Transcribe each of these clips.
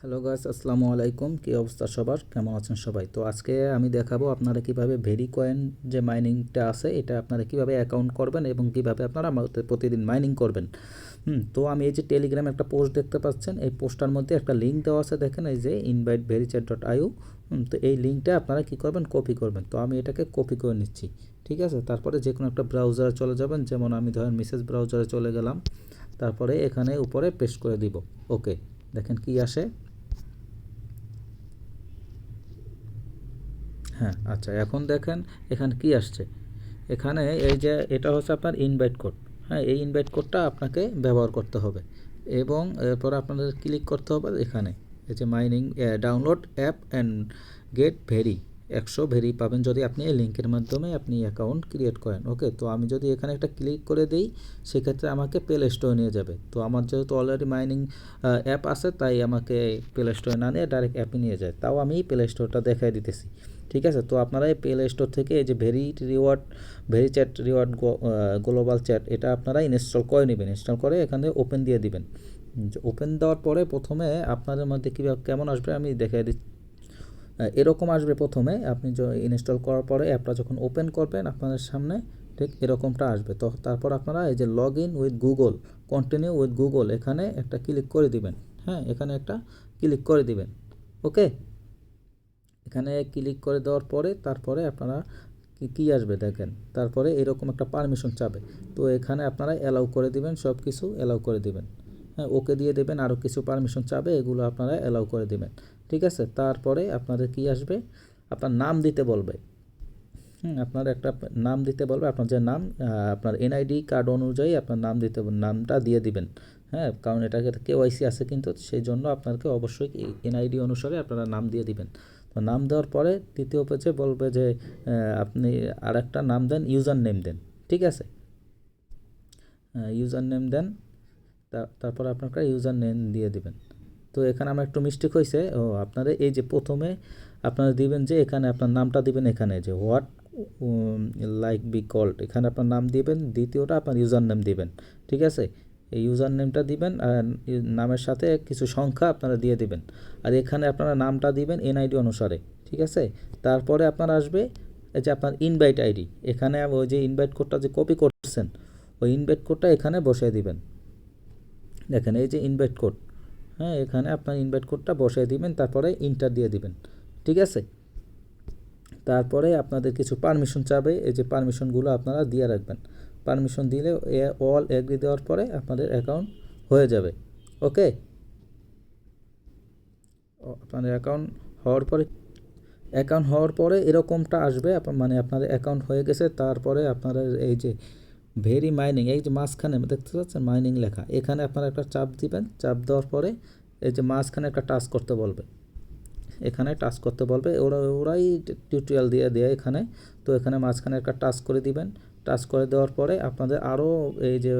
Hello guys আসসালামু আলাইকুম। কী অবস্থা সবার? কেমন আছেন সবাই? তো আজকে আমি দেখাবো আপনারা কীভাবে ভেরি কয়েন যে মাইনিংটা আছে, এটা আপনারা কীভাবে অ্যাকাউন্ট করবেন এবং কীভাবে আপনারা আমাদের প্রতিদিন মাইনিং করবেন। হুম, তো আমি এই যে টেলিগ্রামে একটা পোস্ট দেখতে পাচ্ছেন, এই পোস্টটার মধ্যে একটা লিঙ্ক দেওয়া আছে, দেখেন এই যে ইনভাইট ভেরিচ্যাট ডট আইউ তো এই লিঙ্কটা আপনারা কী করবেন? কপি করবেন। তো আমি এটাকে কপি করে নিচ্ছি, ঠিক আছে? তারপরে যে কোনো একটা ব্রাউজারে চলে যাবেন, যেমন আমি ধরেন মিসেস ব্রাউজারে চলে গেলাম, তারপরে এখানে উপরে পেস্ট করে দিব। ওকে দেখেন কি আসে। হ্যাঁ আচ্ছা এখন দেখেন এখানে কি আসছে? এখানে এই যে এটা হচ্ছে আপনার ইনভাইট কোড হ্যাঁ এই ইনভাইট কোডটা আপনাকে ব্যবহার করতে হবে এবং এরপর আপনাদের ক্লিক করতে হবে এখানে। এই যে mining download app and get very একশো ভেরি পাবেন যদি আপনি এই লিঙ্কের মাধ্যমে আপনি অ্যাকাউন্ট ক্রিয়েট করেন। ওকে, তো আমি যদি এখানে একটা ক্লিক করে দিই, সেক্ষেত্রে আমাকে প্লে স্টোরে নিয়ে যাবে। তো আমার যেহেতু অলরেডি মাইনিং অ্যাপ আছে, তাই আমাকে প্লে স্টোরে না নিয়ে ডাইরেক্ট অ্যাপে নিয়ে যায়। তাও আমি প্লে স্টোরটা দেখাই দিতেছি। ঠিক আছে? তো আপনারা এই প্লে স্টোর থেকে এই যে very reward very chat reward global chat এটা আপনারা ইনস্টল করে নেবেন। ইনস্টল করে এখানে ওপেন দিয়ে দিবেন। ওপেন দেওয়ার পরে প্রথমে আপনাদের মধ্যে কীভাবে কেমন আসবে আমি দেখাই দিচ্ছি। এরকম আসবে প্রথমে, আপনি ইনস্টল করার পরে অ্যাপটা যখন ওপেন করবেন আপনাদের সামনে, ঠিক এরকমটা আসবে। তো তারপর আপনারা এই যে log in with Google continue with Google এখানে একটা ক্লিক করে দিবেন। হ্যাঁ এখানে একটা ক্লিক করে দিবেন। ওকে? এখানে ক্লিক করে দেওয়ার পরে তারপরে আপনারা কী আসবে দেখেন। তারপরে এরকম একটা পারমিশন চাবে। তো এখানে আপনারা অ্যালাউ করে দিবেন সব কিছু অ্যালাউ করে দিবেন। ওকে দিয়ে দেবেন আরও কিছু পারমিশন চাবে, এগুলো আপনারা অ্যালাউ করে দেবেন। ঠিক আছে? তারপরে আপনাদের কি আসবে? আপনার নাম দিতে বলবে। আপনার একটা নাম দিতে বলবে, আপনার যে নাম আপনার এনআইডি কার্ড অনুযায়ী আপনার নাম দিতে, নামটা দিয়ে দিবেন। হ্যাঁ কারণ এটাকে কেওয়াইসি আছে কিন্তু, সেই জন্য আপনাকে অবশ্যই এনআইডি অনুসারে আপনারা নাম দিয়ে দিবেন। তো নাম দেওয়ার পরে দ্বিতীয় পেজে বলবে যে আপনি আর একটা নাম দেন ইউজার নেম দেন। ঠিক আছে? ইউজার নেম দেন তারপর আপনাকে ইউজার নেম দিয়ে দিবেন। তো এখানে আমার একটু মিস্টেক হয়েছে ও, আপনারা এই যে প্রথমে আপনারা দিবেন যে এখানে আপনার নামটা দিবেন এখানে যে হোয়াট লাইক বি কল্ড এখানে আপনার নাম দিবেন, দ্বিতীয়টা আপনার ইউজার নেম দিবেন, ঠিক আছে? এই ইউজার নেমটা দিবেন আর নামের সাথে কিছু সংখ্যা আপনারা দিয়ে দিবেন। আর এখানে আপনারা নামটা দিবেন এনআইডি অনুসারে, ঠিক আছে? তারপরে আপনার আসবে এই যে আপনার ইনভাইট আইডি এখানে ওই যে ইনভাইট কোডটা যে কপি করছেন, ওই ইনভাইট কোডটা এখানে বসিয়ে দিবেন। দেখেন, এই যে ইনভাইট কোড হ্যাঁ এখানে আপনার ইনভাইট কোডটা বসিয়ে দিবেন, তারপরে ইন্টার দিয়ে দিবেন, ঠিক আছে? তারপরে আপনাদের কিছু পারমিশন চাবে, এই যে পারমিশনগুলো আপনারা দিয়ে রাখবেন। পারমিশন দিলে অল এগ্রি দেওয়ার পরে আপনাদের অ্যাকাউন্ট হয়ে যাবে ওকে আপনাদের অ্যাকাউন্ট হওয়ার পরে অ্যাকাউন্ট হওয়ার পরে এরকমটা আসবে মানে আপনাদের অ্যাকাউন্ট হয়ে গেছে, তারপরে আপনারা এই যে ভেরি মাইনিং, এই যে মাঝখানে, দেখতে পাচ্ছেন? মাইনিং লেখা। এখানে আপনারা একটা চাপ দিবেন, চাপ দেওয়ার পরে এই যে মাঝখানে একটা টাচ করতে বলবে। এখানে টাচ করতে বলবে, ওরা, ওরাই টিউটোরিয়াল দিয়ে দেয় এখানে। তো এখানে মাঝখানে একটা টাচ করে দিবেন। টাচ করে দেওয়ার পরে আপনাদের আরও এই যে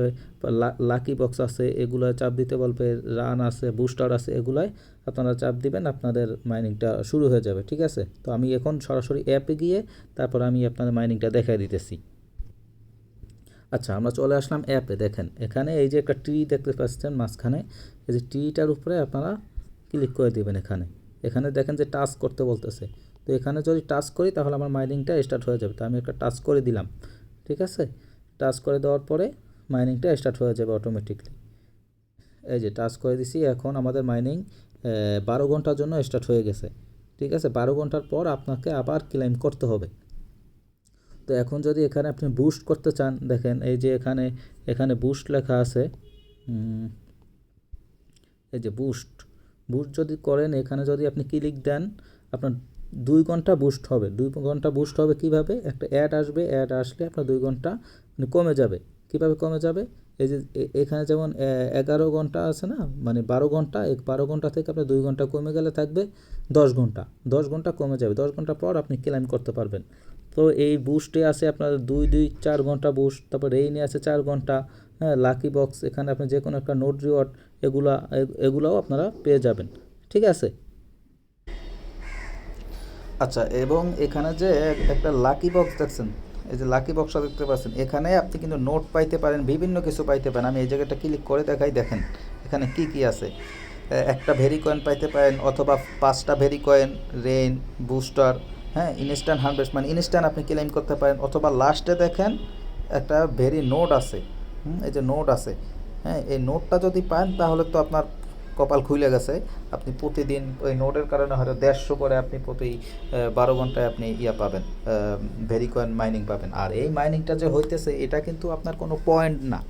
লাকি বক্স আছে এগুলো চাপ দিতে বলবে, রান আছে, বুস্টার আছে, এগুলায় আপনারা চাপ দিবেন, আপনাদের মাইনিংটা শুরু হয়ে যাবে, ঠিক আছে? তো আমি এখন সরাসরি অ্যাপে গিয়ে তারপর আমি আপনাদের মাইনিংটা দেখাই দিতেছি। আচ্ছা আমরা চলে আসলাম অ্যাপে দেখেন। এখানে এই যে একটা ট্রি দেখতে পাচ্ছেন মাঝখানে, এই যে ট্রিটার উপরে আপনারা ক্লিক করে দেবেন এখানে। এখানে দেখেন যে টাচ করতে বলতেছে। তো এখানে যদি টাচ করি, তাহলে আমার মাইনিংটা স্টার্ট হয়ে যাবে। তো আমি একটা টাচ করে দিলাম, ঠিক আছে? টাচ করে দেওয়ার পরে মাইনিংটা স্টার্ট হয়ে যাবে অটোমেটিকলি এই যে টাচ করে দিছি, এখন আমাদের মাইনিং বারো ঘণ্টার জন্য স্টার্ট হয়ে গেছে, ঠিক আছে? বারো ঘণ্টার পর আপনাকে আবার ক্লেম করতে হবে। তো এখন যদি এখানে আপনি বুস্ট করতে চান, দেখেন এই যে এখানে এখানে বুস্ট লেখা আছে এই যে বুস্ট বুস্ট যদি করেন, এখানে যদি আপনি ক্লিক দেন, আপনার দুই ঘণ্টা বুস্ট হবে। দুই ঘণ্টা বুস্ট হবে কীভাবে? একটা অ্যাড আসবে অ্যাড আসলে আপনার দুই ঘণ্টা মানে কমে যাবে। কীভাবে কমে যাবে? এই যে এখানে যেমন এগারো ঘণ্টা আছে না মানে বারো ঘণ্টা, এক, বারো ঘণ্টা থেকে আপনার দুই ঘণ্টা কমে গেলে থাকবে দশ ঘণ্টা। দশ ঘণ্টা কমে যাবে। দশ ঘণ্টা পর আপনি ক্লেম করতে পারবেন। তো এই বুস্টে আছে আপনার দুই দুই, চার ঘণ্টা বুস্ট তারপর রেইনে আছে চার ঘণ্টা হ্যাঁ লাকি বক্স এখানে আপনি যে কোনো একটা নোট রিওয়ার্ড এগুলা এগুলাও আপনারা পেয়ে যাবেন, ঠিক আছে? আচ্ছা এবং এখানে যে একটা লাকি বক্স দেখছেন, এই যে লাকি বক্সটা দেখতে পাচ্ছেন, এখানে আপনি কিন্তু নোট পাইতে পারেন, বিভিন্ন কিছু পাইতে পারেন, আমি এই জায়গাটা ক্লিক করে দেখাই, দেখেন, এখানে কি কি আছে? একটা ভেরি কয়েন পাইতে পারেন, অথবা পাঁচটা ভেরি কয়েন রেন বুস্টার হ্যাঁ ইনস্ট্যান্ট হারভেস্ট মানে ইনস্ট্যান্ট আপনি ক্লেম করতে পারেন অথবা লাস্টে দেখেন একটা ভেরি নোট আছে। এই যে নোট আছে। হ্যাঁ এই নোটটা যদি পান তাহলে তো আপনার কপাল খুলে গেছে। আপনি প্রতিদিন ওই নোটের কারণে হয়তো দেড়শো করে আপনি প্রতি বারো ঘন্টায় আপনি ইয়া পাবেন ভেরি কয়েন মাইনিং পাবেন। আর এই মাইনিংটা যে হইতেছে, এটা কিন্তু আপনার কোনো পয়েন্ট না।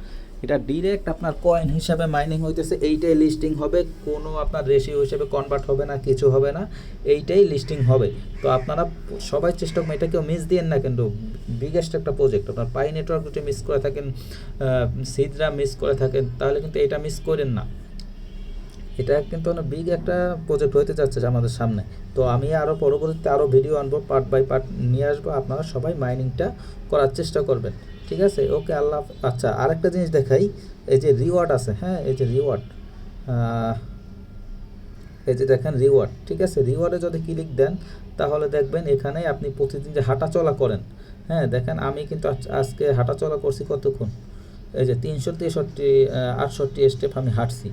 এটা ডিরেক্ট আপনার কয়েন হিসাবে মাইনিং হইতেছে, এইটাই লিস্টিং হবে, কোনো আপনার রেশিও হিসেবে কনভার্ট হবে না, কিছু হবে না, এইটাই লিস্টিং হবে। তো আপনারা সবাই চেষ্টা করবেন এটা কেউ মিস দিয়েন না কিন্তু বিগেস্ট একটা প্রজেক্ট আপনার পাই নেটওয়ার্ক যদি মিস করে থাকেন সিদরা মিস করে থাকেন, তাহলে কিন্তু এটা মিস করেন না। এটা কিন্তু অনেক বিগ একটা প্রজেক্ট হইতে যাচ্ছে আমাদের সামনে। তো আমি আরও পরবর্তীতে আরও ভিডিও আনব পার্ট বাই পার্ট নিয়ে আসব, আপনারা সবাই মাইনিংটা করার চেষ্টা করবেন। ঠিক আছে? ওকে, আল্লাহ আচ্ছা আরেকটা জিনিস দেখাই। এই যে রিওয়ার্ড আছে হ্যাঁ? এই যে রিওয়ার্ড এই যে দেখেন রিওয়ার্ড ঠিক আছে? রিওয়ার্ডে যদি ক্লিক দেন, তাহলে দেখবেন এখানে আপনি প্রতিদিন যে হাঁটা চলা করেন হ্যাঁ? দেখেন, আমি কিন্তু আজ- আজকে হাঁটা চলা করছি কতক্ষণ? এই যে তিনশো তেষট্টি আটষট্টি স্টেপ আমি হাঁটছি।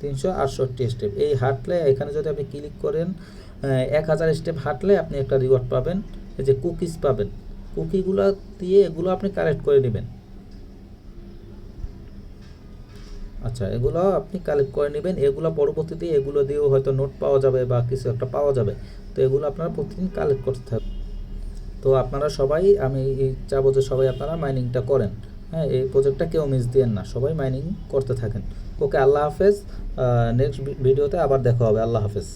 তিনশো আটষট্টি স্টেপ এই হাঁটলে এখানে যদি আপনি ক্লিক করেন এক হাজার স্টেপ হাঁটলে আপনি একটা রিওয়ার্ড পাবেন। এই যে কুকিজ পাবেন। কুকিগুলো দিয়ে এগুলো আপনি কালেক্ট করে নেবেন। আচ্ছা এগুলো আপনি কালেক্ট করে নেবেন। এগুলো পরবর্তীতে এগুলো দিয়েও হয়তো নোট পাওয়া যাবে বা কিছু একটা পাওয়া যাবে। তো এগুলো আপনারা প্রতিদিন কালেক্ট করতে থাকবেন তো আপনারা সবাই, আমি চাবো যে সবাই আপনারা মাইনিংটা করেন। হ্যাঁ এই প্রজেক্টটা কেউ মিস দিয়েন না। সবাই মাইনিং করতে থাকেন। ওকে, আল্লাহ হাফেজ। নেক্সট ভিডিওতে আবার দেখা হবে। আল্লাহ হাফেজ।